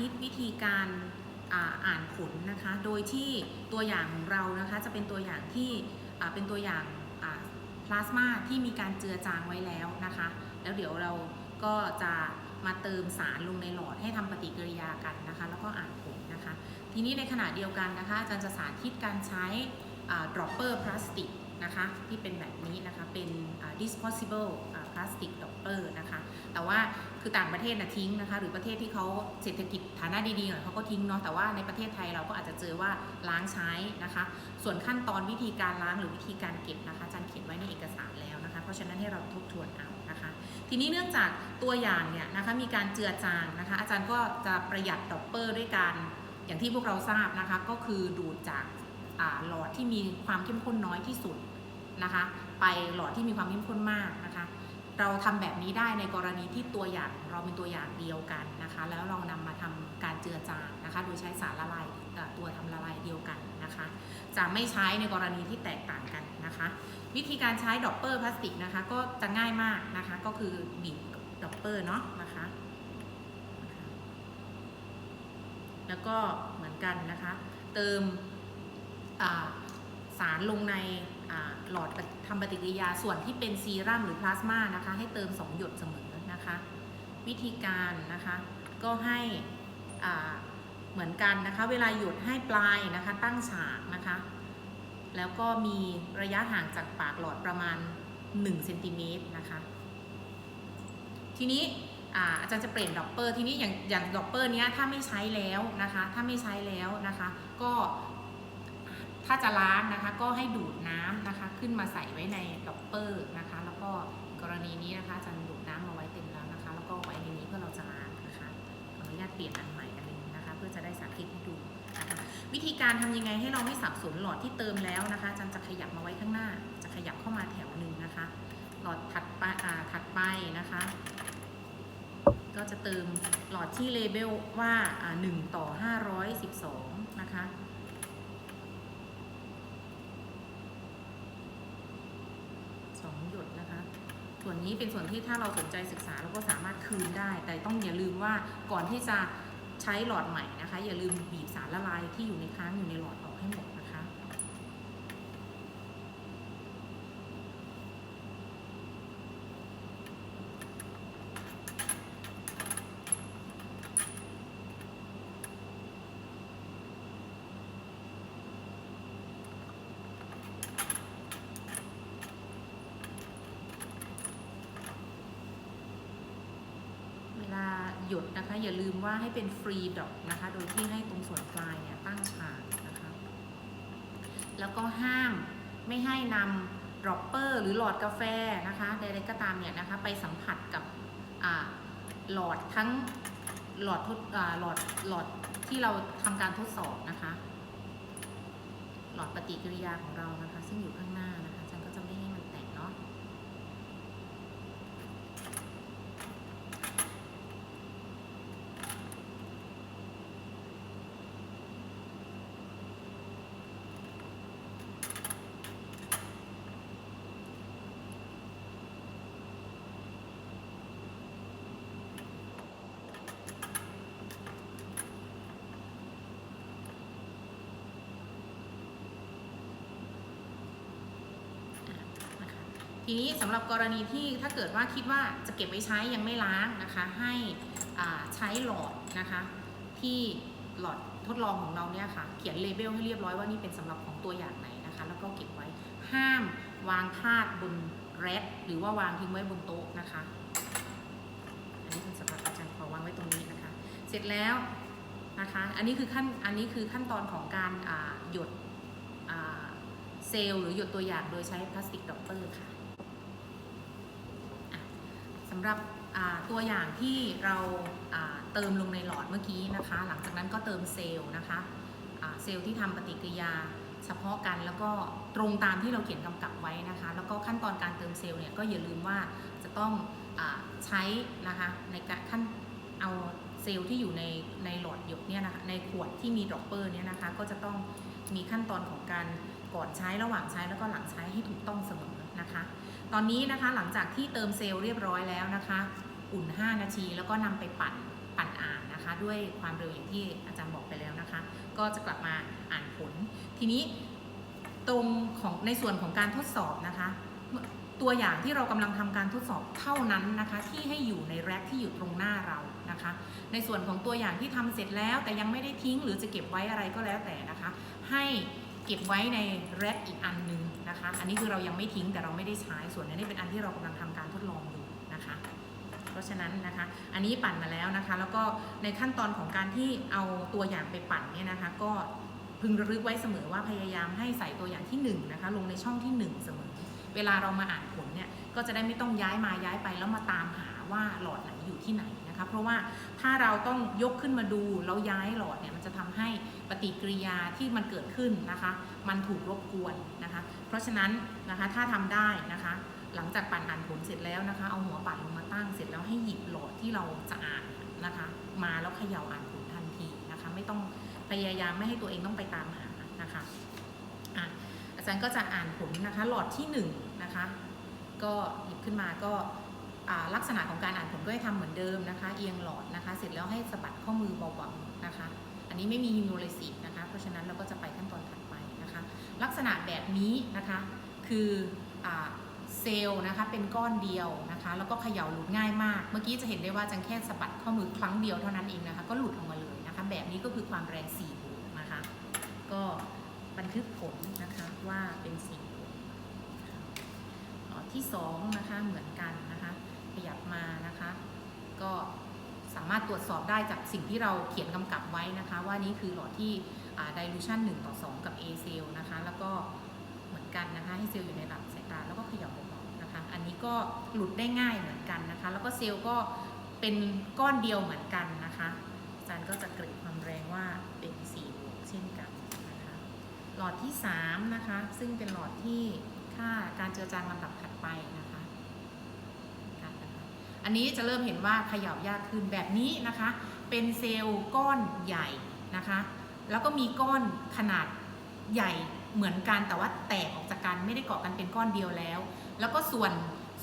ธิตวิธีการอ่าอ่านผลนะคะ โดยที่ตัวอย่างของเรานะคะจะเป็นตัวอย่างที่เป็นตัวอย่างพลาสมาที่มีการเจือจางไว้แล้วนะคะ แล้วเดี๋ยวเราก็จะมาเติมสารลงในหลอดให้ทำปฏิกิริยากันนะคะ แล้วก็อ่านผลนะคะ ทีนี้ในขณะเดียวกันนะคะอาจารย์จะสาธิตการใช้ดรอปเปอร์พลาสติกนะคะที่เป็นแบบนี้นะคะเป็น disposable ลาสติกดรอปเปอร์นะคะ แต่ว่าคือต่างประเทศนะทิ้งนะคะ หรือประเทศที่เขาเศรษฐกิจฐานะดีๆหน่อยเขาก็ทิ้งเนาะ แต่ว่าในประเทศไทยเราก็อาจจะเจอว่าล้างใช้นะคะ ส่วนขั้นตอนวิธีการล้างหรือวิธีการเก็บนะคะอาจารย์เขียนไว้ในเอกสารแล้วนะคะ เพราะฉะนั้นให้เราทบทวนเอานะคะ ทีนี้เนื่องจากตัวอย่างเนี่ยนะคะมีการเจือจางนะคะ อาจารย์ก็จะประหยัดดรอปเปอร์ด้วยการอย่างที่พวกเราทราบนะคะ ก็คือดูดจากหลอดที่มีความเข้มข้นน้อยที่สุดนะคะ ไปหลอดที่มีความเข้มข้นมากนะคะ เราทำแบบนี้ได้ในกรณีที่ตัวอย่างเราเป็นตัวอย่างเดียวกันนะคะ แล้วเรานำมาทำการเจือจางนะคะ โดยใช้สารละลายตัวทำละลายเดียวกันนะคะ จะไม่ใช้ในกรณีที่แตกต่างกันนะคะ วิธีการใช้ดอปเปอร์พลาสติกนะคะ ก็จะง่ายมากนะคะ ก็คือบีบดอปเปอร์เนาะนะคะ แล้วก็เหมือนกันนะคะ เติมสารลงใน หลอดทำปฏิกิริยาส่วนที่เป็นซีรัมหรือพลาสมานะคะ ให้เติม 2 หยดเสมอนะคะ วิธีการนะคะก็ให้เหมือนกันนะคะ เวลาหยดให้ปลายนะคะตั้งฉากนะคะ แล้วก็มีระยะห่างจากปากหลอดประมาณ1เซนติเมตรนะคะ ทีนี้อาอาจารย์จะเปลี่ยนดอปเปอร์ทีนี้อย่างอย่างดอปเปอร์เนี้ยถ้าไม่ใช้แล้วนะคะ ถ้าไม่ใช้แล้วนะคะ ก็ ถ้าจะล้างนะคะก็ให้ดูดน้ำนะคะ ขึ้นมาใส่ไว้ในดอปเปอร์นะคะ แล้วก็กรณีนี้นะคะจารย์ดูดน้ำมาไว้เต็มแล้วนะคะ แล้วก็ไว้ในนี้เพื่อเราจะล้างนะคะขออนุญาตเปลี่ยนอันใหม่อันหนึงนะคะ เพื่อจะได้สาธิตให้ดูนะคะวิธีการทำยังไงให้เราไม่สับสนหลอดที่เติมแล้วนะคะจารย์จะขยับมาไว้ข้างหน้า จะขยับเข้ามาแถวหนึ่งนะคะ หลอดถัดไปอ่าถัดไปนะคะ ก็จะเติมหลอดที่เลเบลว่าอ่า1ต่อ 512 นะคะ สองหยดนะคะ ส่ว นี้เป็นส่วนที่ถ้าเราสนใจศึกษาเราก็สามารถคืนได้ แต่ต้องอย่าลืมว่าก่อนที่จะใช้หลอดใหม่นะคะ อย่าลืมบีบสารละลายที่อยู่ในค้างอยู่ในหลอดออกให้หมดนะคะ เวลา หยดนะคะ อย่าลืมว่าให้เป็นฟรีดอกนะคะ โดยที่ให้ตรงส่วนปลายเนี่ยตั้งฉากนะคะ แล้วก็ห้ามไม่ให้นำดรอปเปอร์หรือหลอดกาแฟนะคะใดๆก็ตามเนี่ยนะคะ ไปสัมผัสกับหลอดทั้งหลอดทดหลอดหลอดที่เราทำการทดสอบนะคะ หลอดปฏิกิริยาของเรานะคะ ซึ่งอยู่ข้างหน้านะไม่ให้มันแตกเนาะ นะคะ ทีนี้สำหรับกรณีที่ถ้าเกิดว่าคิดว่าจะเก็บไว้ใช้ยังไม่ล้างนะคะ ให้ใช้หลอดนะคะที่หลอดทดลองของเราเนี่ยค่ะ เขียนเลเบลให้เรียบร้อยว่านี่เป็นสำหรับของตัวอย่างไหนนะคะ แล้วก็เก็บไว้ห้ามวางพาดบนแร็คหรือว่าวางทิ้งไว้บนโต๊ะนะคะ อันนี้เป็นสำหรับอาจารย์ขอวางไว้ตรงนี้นะคะ เสร็จแล้วนะคะ อันนี้คือขั้นอันนี้คือขั้นตอนของการหยดเซลล์หรือหยดตัวอย่างโดยใช้พลาสติกดรอปเปอร์ค่ะ สำหรับตัวอย่างที่เราเติมลงในหลอดเมื่อกี้นะคะ หลังจากนั้นก็เติมเซลล์นะคะเซลล์ที่ทำปฏิกิริยาเฉพาะกันแล้วก็ตรงตามที่เราเขียนกำกับไว้นะคะ แล้วก็ขั้นตอนการเติมเซลล์เนี่ยก็อย่าลืมว่าจะต้องอใช้นะคะในการขั้นเอาเซลล์ที่อยู่ในในหลอดหยดเนี่ยนะคะในขวดที่มีดรอปเปอร์เนี่ยนะคะก็จะต้องมีขั้นตอนของการก่อนใช้ระหว่างใช้แล้วก็หลังใช้ให้ถูกต้องเสมอนะคะ ตอนนี้นะคะหลังจากที่เติมเซลล์เรียบร้อยแล้วนะคะ อุ่น 5 นาทีแล้วก็นำไปปั่นปั่นอ่านนะคะ ด้วยความเร็วอย่างที่อาจารย์บอกไปแล้วนะคะ ก็จะกลับมาอ่านผล ทีนี้ตรงของในส่วนของการทดสอบนะคะ ตัวอย่างที่เรากำลังทำการทดสอบเท่านั้นนะคะ ที่ให้อยู่ในแร็คที่อยู่ตรงหน้าเรานะคะ ในส่วนของตัวอย่างที่ทำเสร็จแล้ว แต่ยังไม่ได้ทิ้งหรือจะเก็บไว้อะไรก็แล้วแต่นะคะ ให้เก็บไว้ในแร็คอีกอันหนึ่ง นะคะ อันนี้คือเรายังไม่ทิ้งแต่เราไม่ได้ใช้ส่วนนี้เป็นอันที่เรากำลังทำการทดลองอยู่นะคะ เพราะฉะนั้นนะคะ อันนี้ปั่นมาแล้วนะคะ แล้วก็ในขั้นตอนของการที่เอาตัวอย่างไปปั่นเนี่ยนะคะ ก็พึงระลึกไว้เสมอว่าพยายามให้ใส่ตัวอย่างที่1นงนะคะลงในช่องที่ 1 เสมอ เวลาเรามาอ่านผลเนี่ยก็จะได้ไม่ต้องย้ายมาย้ายไปแล้วมาตามหาว่าหลอดไหนอยู่ที่ไหน นะคะ เพราะว่าถ้าเราต้องยกขึ้นมาดูแล้วย้ายหลอดเนี่ยมันจะทำให้ปฏิกิริยาที่มันเกิดขึ้นนะคะ มันถูกรบกวนนะคะ เพราะฉะนั้นนะคะถ้าทำได้นะคะ หลังจากปั่นอ่านผลเสร็จแล้วนะคะ เอาหัวปั่นลงมาตั้งเสร็จแล้วให้หยิบหลอดที่เราจะอ่านนะคะ มาแล้วเขย่าอ่านผลทันทีนะคะ ไม่ต้องพยายามไม่ให้ตัวเองต้องไปตามหานะคะอาจารย์ก็จะอ่านผลนะคะ หลอดที่หนึ่งนะคะ ก็หยิบขึ้นมาก็ ลักษณะของการอ่านผลก็ให้ทำเหมือนเดิมนะคะ เอียงหลอดนะคะ เสร็จแล้วให้สะบัดข้อมือเบาๆนะคะ อันนี้ไม่มีฮิมโนเลสิกนะคะ เพราะฉะนั้นเราก็จะไปขั้นตอนถัดไปนะคะ ลักษณะแบบนี้นะคะคืออเซลล์นะคะเป็นก้อนเดียวนะคะ แล้วก็เขย่าหลุดง่ายมาก เมื่อกี้จะเห็นได้ว่าจังแค่สะบัดข้อมือครั้งเดียวเท่านั้นเองนะคะ ก็หลุดออกมาเลยนะคะ แบบนี้ก็คือความแรง4โวลต์นะคะ ก็บันทึกผลนะคะว่าเป็น4โวลต์นะคะหลอดที่2นะคะเหมือนกันนะคะ ยับมานะคะ ก็สามารถตรวจสอบได้จากสิ่งที่เราเขียนกำกับไว้นะคะ ว่านี่คือหลอดที่ dilution 1 ต่อ 2 กับ A เซลล์นะคะ แล้วก็เหมือนกันนะคะ ให้เซลล์อยู่ในระดับสายตาแล้วก็ขยับเบาๆนะคะ อันนี้ก็หลุดได้ง่ายเหมือนกันนะคะ แล้วก็เซลล์ก็เป็นก้อนเดียวเหมือนกันนะคะอาจารย์ก็จะเกรดความแรงว่าเป็น4บวกเช่นกันนะคะหลอดที่3นะคะซึ่งเป็นหลอดที่ค่าการเจือจางลำดับถัดไปนะคะ อันนี้จะเริ่มเห็นว่าเขย่ายากขึ้นแบบนี้นะคะ เป็นเซลล์ก้อนใหญ่นะคะ แล้วก็มีก้อนขนาดใหญ่เหมือนกันแต่ว่าแตกออกจากกันไม่ได้เกาะกันเป็นก้อนเดียวแล้ว แล้วก็ส่วน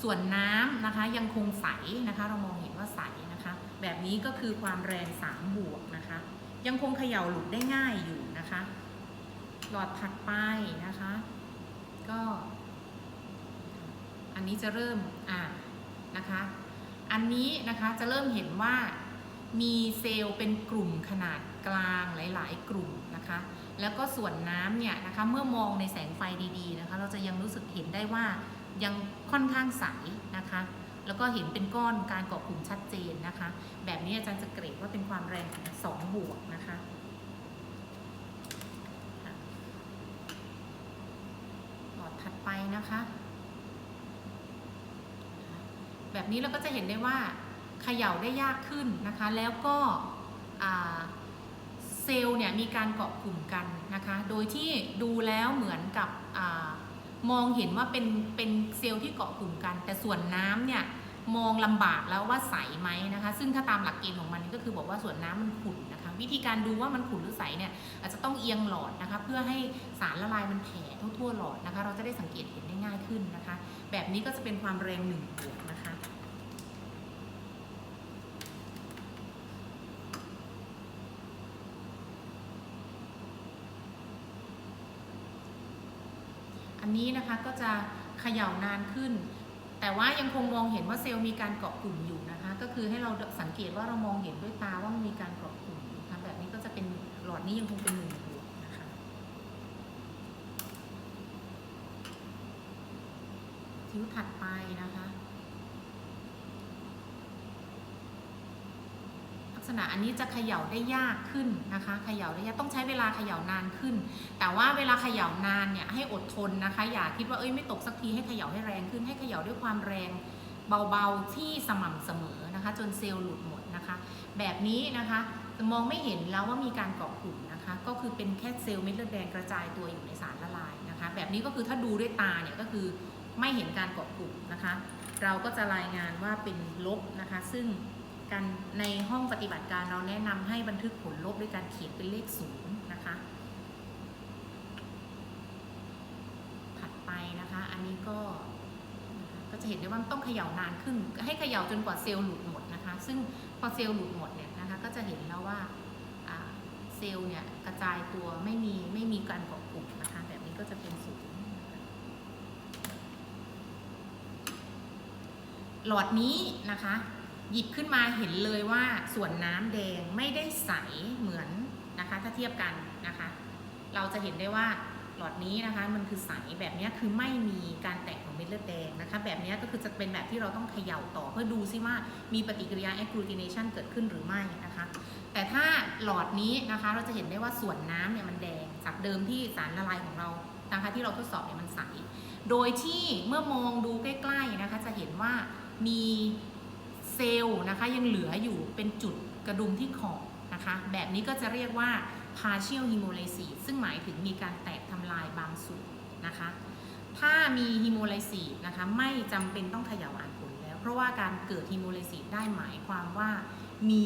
ส่วนน้ำนะคะยังคงใสนะคะ เรามองเห็นว่าใสนะคะ แบบนี้ก็คือความแรง3บวกนะคะ ยังคงเขย่าหลุดได้ง่ายอยู่นะคะ หลอดถัดไปนะคะ ก็ อันนี้จะเริ่มอ่านะคะ อันนี้นะคะจะเริ่มเห็นว่ามีเซลล์เป็นกลุ่มขนาดกลางหลาย ๆ กลุ่มนะคะ แล้วก็ส่วนน้ำเนี่ยนะคะเมื่อมองในแสงไฟดีๆนะคะ เราจะยังรู้สึกเห็นได้ว่ายังค่อนข้างใสนะคะ แล้วก็เห็นเป็นก้อนการเกาะกลุ่มชัดเจนนะคะ แบบนี้อาจารย์จะเกรดว่าเป็นความแรง2บวกนะคะค่ะหลอดถัดไปนะคะ แบบนี้เราก็จะเห็นได้ว่าเขย่าได้ยากขึ้นนะคะ แล้วก็เซลล์เนี่ยมีการเกาะกลุ่มกันนะคะ โดยที่ดูแล้วเหมือนกับอมองเห็นว่าเป็นเป็นเซลล์ที่เกาะกลุ่มกัน แต่ส่วนน้ำเนี่ยมองลำบากแล้วว่าใสไหมนะคะ ซึ่งถ้าตามหลักเกณฑ์ของมันก็คือบอกว่าส่วนน้ำมันขุ่น วิธีการดูว่ามันขุ่นหรือใสเนี่ยอาจจะต้องเอียงหลอดนะคะเพื่อให้สารละลายมันแผ่ทั่วๆหลอดนะคะ เราจะได้สังเกตเห็นได้ง่ายขึ้นนะคะ แบบนี้ก็จะเป็นความแรงหนึ่งบวกนะคะอันนี้นะคะก็จะเขย่านานขึ้น แต่ว่ายังคงมองเห็นว่าเซลล์มีการเกาะกลุ่มอยู่นะคะ ก็คือให้เราสังเกตว่าเรามองเห็นด้วยตาว่ามันมีการเกาะแบบนี้ก็จะเป็น หลอดนี้ยังคงเป็นหนึ่งบวกนะคะคิ้วถัดไปนะคะ ลักษณะอันนี้จะเขย่าได้ยากขึ้นนะคะเขย่าได้ยากต้องใช้เวลาเขย่านานขึ้น แต่ว่าเวลาเขย่านานเนี่ยให้อดทนนะคะ อย่าคิดว่าเอ้ยไม่ตกสักทีให้เขย่าให้แรงขึ้น ให้เขย่าด้วยความแรงเบาๆที่สม่ำเสมอนะคะ จนเซลล์หลุดหมดนะคะ แบบนี้นะคะ มองไม่เห็นแล้วว่ามีการเกาะกลุ่มนะคะ ก็คือเป็นแค่เซลล์เม็ดเลือดแดงกระจายตัวอยู่ในสารละลายนะคะ แบบนี้ก็คือถ้าดูด้วยตาเนี่ยก็คือไม่เห็นการเกาะกลุ่มนะคะ เราก็จะรายงานว่าเป็นลบนะคะ ซึ่งการในห้องปฏิบัติการเราแนะนำให้บันทึกผลลบด้วยการเขียนเป็นเลขศูนย์นะคะ ถัดไปนะคะ อันนี้ก็ก็จะเห็นได้ว่าต้องเขย่านานขึ้น ให้เขย่าจนกว่าเซลล์หลุดหมดนะคะ ซึ่งพอเซลล์หลุดหมดเนี่ย นะคะก็จะเห็นแล้วว่าเซลล์เนี่ยกระจายตัวไม่มีไม่มีการเกาะกลุ่มนะคะแบบนี้ก็จะเป็นศูนย์หลอดนี้นะคะ หยิบขึ้นมาเห็นเลยว่าส่วนน้ำแดงไม่ได้ใสเหมือนนะคะถ้าเทียบกันนะคะ เราจะเห็นได้ว่าหลอดนี้นะคะมันคือใสแบบนี้คือไม่มีการแตกของเม็ด แดงนะแบบนี้ก็คือจะเป็นแบบที่เราต้องเขย่าต่อเพื่อดูซิว่ามีปฏิกิริยา agglutination เกิดขึ้นหรือไม่นะคะ แต่ถ้าหลอดนี้นะคะเราจะเห็นได้ว่าส่วนน้ำเนี่ยมันแดงจากเดิมที่สารละลายของเรานะคะที่เราทดสอบเนี่ยมันใส โดยที่เมื่อมองดูใกล้ๆนะคะจะเห็นว่ามีเซลล์นะคะยังเหลืออยู่เป็นจุดกระดุมที่ขอบนะคะ แบบนี้ก็จะเรียกว่า partial hemolysis ซึ่งหมายถึงมีการแตกทำลายบางส่วนนะคะ ถ้ามี hemolysis นะคะไม่จำเป็นต้องเขย่าอ่านผลแล้ว เพราะว่าการเกิด hemolysis ได้หมายความว่ามี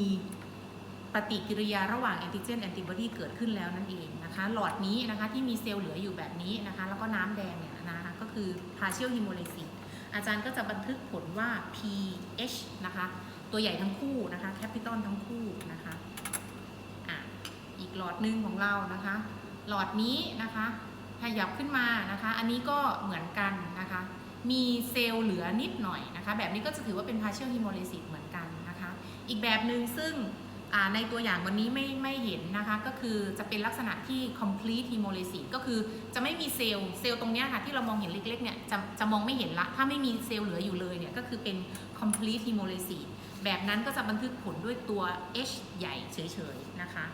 ปฏิกิริยาระหว่างแอนติเจนแอนติบอดีเกิดขึ้นแล้วนั่นเองนะคะหลอดนี้นะคะที่มีเซลล์เหลืออยู่แบบนี้นะคะแล้วก็น้ำแดงเนี่ยนะคะก็คือ partial hemolysis อาจารย์ก็จะบันทึกผลว่า pH นะคะตัวใหญ่ทั้งคู่นะคะแคปิตอลทั้งคู่นะคะอะอีกหลอดหนึ่งของเรานะคะ หลอดนี้นะคะ ขยับขึ้นมานะคะ อันนี้ก็เหมือนกันนะคะ มีเซลล์เหลือนิดหน่อยนะคะ แบบนี้ก็จะถือว่าเป็น partial hemolysis เหมือนกันนะคะ อีกแบบหนึ่งซึ่งในตัวอย่างวันนี้ไม่ไม่เห็นนะคะ ก็คือจะเป็นลักษณะที่ complete hemolysis ก็คือจะไม่มีเซลล์ เซลล์ตรงนี้ค่ะที่เรามองเห็นเล็กๆเนี่ยจะจะมองไม่เห็นละ ถ้าไม่มีเซลล์เหลืออยู่เลยเนี่ยก็คือเป็น complete hemolysis แบบนั้นก็จะบันทึกผลด้วยตัว H ใหญ่เฉยๆนะคะ